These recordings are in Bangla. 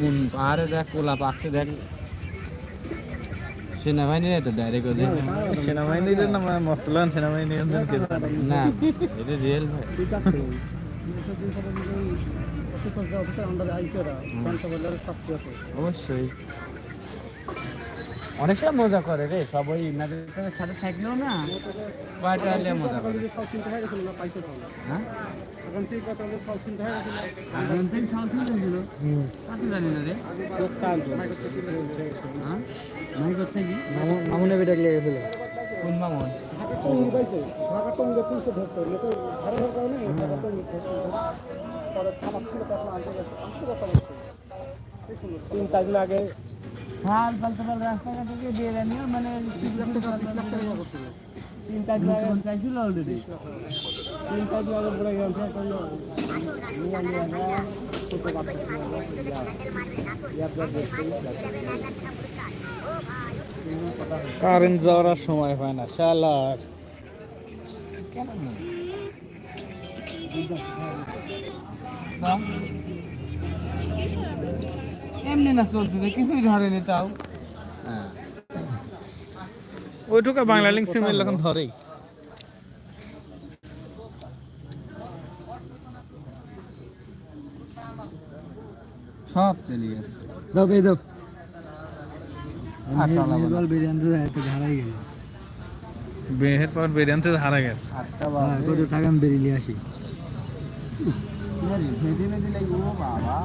কোন পাহাড়ে দেখ কোলা পাকছে দেখ। সেনাবাহিনী তো ডাইরেক্ট ওদের। সেনাবাহিনীর নাম মস্তলান সেনাবাহিনী না এটা রিয়েল অবশ্যই। অনেকটা মজা করে রে সবাই ইনাদের সাথে থাকলেও না হলে মজা করে। হ্যাঁ এখন থেকে সব চিন্তা ছিল কাকে জানি না রে। হ্যাঁ? নাই করতে কি মামুনে বেটা লেগে ফেলে কোন মামন? তিন চার দিন আগে হাল পাল্টা রাস্তাঘাট থেকে দিয়ে জানিও মানে তিন চার দিন আগে চাইছিল অলরেডি তিন চার দিন পড়ে গেছে। কারেন্ট যাওয়ার সময় হয় না শালার এমনি না চলতেছে কিছুই ধরেনি তাও। ওইটুকু বাংলা লিঙ্ক সিমের এখন ধরেই। সব চলে গেছে। দাও বে দাও। আটটা বিরিয়ানি বেহের পর বিরিয়ানি হারা গেছে। আটটা হ্যাঁ বাজে। কত টাকা বেরিয়ে আসি। ভেদে ভেদে ও বাবা।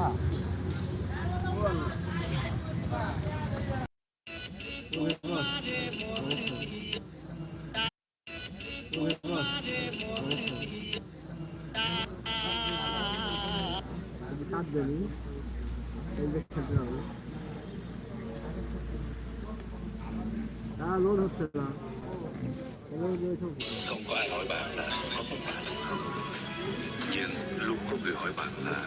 Không có ai hỏi bạn là có phong bạc nhưng luôn có người hỏi bạn là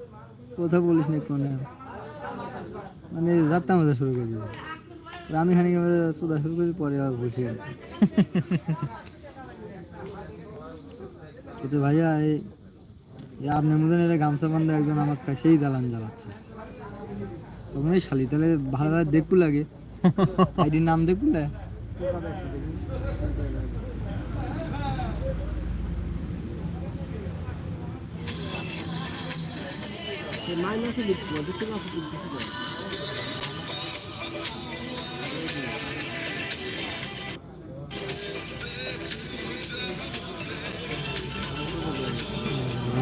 কথা বলিস না কোনে মানে যাত্রা মজা শুরু করে আর আমি খানিক চোদা শুরু করি, পরে আবার বসি আর। কিন্তু ভাইয়া, এই আপনার এটা গামছা বান্ধা একজন আমার সেই দালান জ্বালাচ্ছে। তখন এই শালি তাহলে ভালো ভালো দেখু লাগে। আইডির নাম দেখু 마이너스 6가 밑에가 붙은 붙이죠.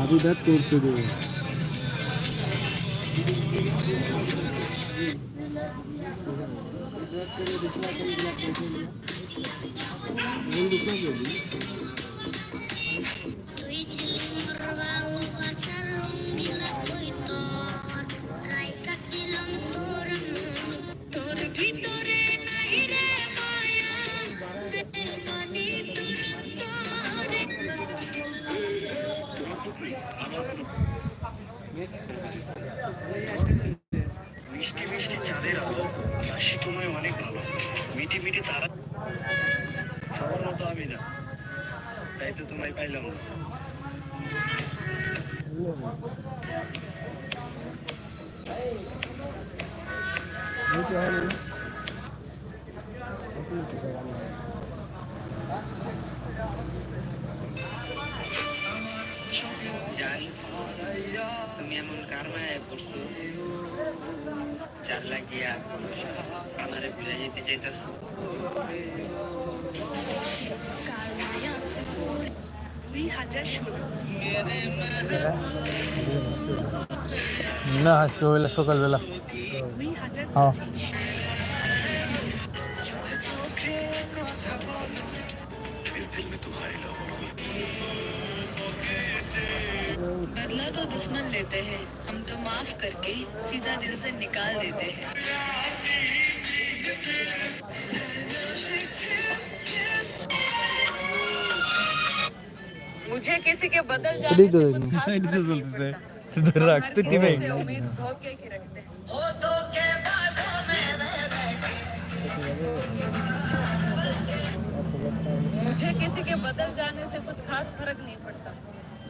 Abidat korkudu. Bunu dikkat edin. তাই তো তোমায় পাইলাম না। তুমি এমন কার মায়ায় পড়ছো, যার লাগিয়া আমারে ভুলে যেতে চাইতেছো। না আজকে হইলে সকালবেলা হ্যাঁ बदला तो दुश्मन लेते हैं हम तो माफ करके सीधा दिल से निकाल देते हैं तो मुझे किसी के बदल जाने से कुछ खास फ़र्क नहीं पड़ता। रखते थी भाई मुझे किसी के बदल जाने से कुछ खास फ़र्क नहीं पड़ता।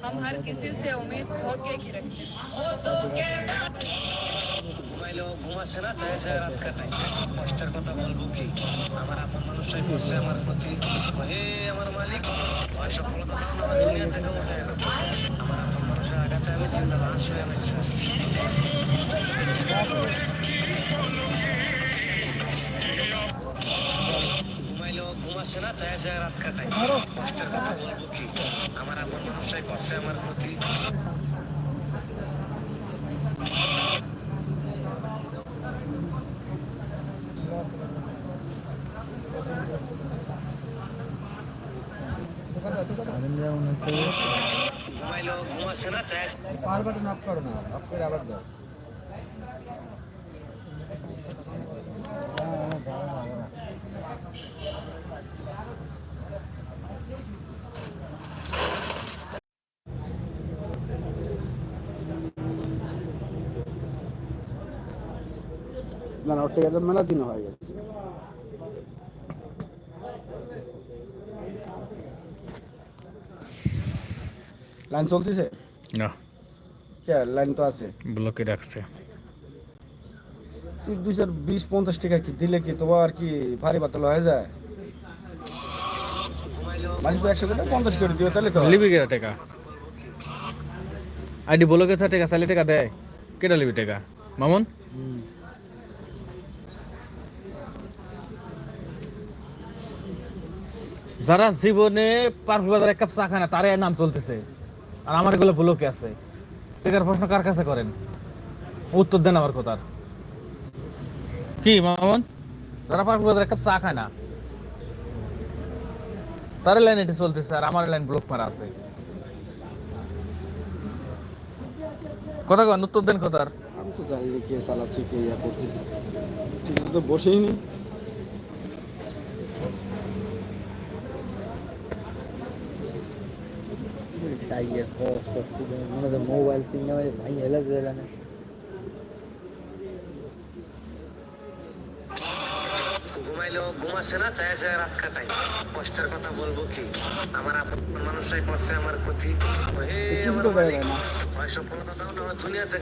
हम हर किसी से उम्मीद धोखे की रखते हैं ঘুমাইলেও ঘুমাচ্ছে না তাই সে রাত কাটাই কষ্টের কথা বলবো কি আমার আপন মানুষটাই করছে আমার প্রতি হে আমার মালিক হয় সফলতা দাও না, আমি দুনিয়া থেকে উঠে গেলাম আমার আপন মানুষের আঘাতে আমি জিন্দা লাশ হয়ে গেছি ঘুমাইলেও ঘুমাচ্ছে না তাই সে রাত কাটাই করছে আমার প্রতি। ঘুমাইলেও ঘুমাচ্ছে না তাই পার বাটন অফ করো না করে আবার দাও। ওর থেকে তো মেলা দিন হয়ে গেছে। লাইন চলতেছে? না। কে লাইন তো আছে। ব্লকে রাখছে। তুই দুশো বিশ পঞ্চাশ টাকা কি দিলে কি তোমার কি ভারী বাতল হয়ে যায়? মানে তো একশো করে পঞ্চাশ করে দিও তাহলে তো লিবি কেটা টাকা? আইডি ব্লকে থা টাকা চাইলে টাকা দেয়। কেটা লিবি টাকা? মামুন? যারা জীবনে পার্ক বাজার এক কাপ চা খায় না তারে নাম চলতেছে। আর আমার এগুলো ব্লকে আছে। টাকার প্রশ্ন কার কাছে করেন? উত্তর দেন আমার কথার। কি, মামুন? যারা বাজার এক কাপ চা খায় না তার লাইন এটা চলতেছে আর আমার লাইন ব্লক মারা আছে। কথা কন, উত্তর দেন কথার। আমি তো জানি কে চালাচ্ছে, কে ইয়া করতেছে। ঠিক তো বসেই নি মোবাইল সিনেমা ভাই হেলা গেলাম ঘুমাইলেও ঘুমাচ্ছে না চায় চায় রাত কাটাই কষ্টের কথা বলব কি? আমার আপন মানুষটাই করছে আমার ক্ষতি। হে আমার মালিক। হয় সফলতা দাও না দুনিয়া থেকে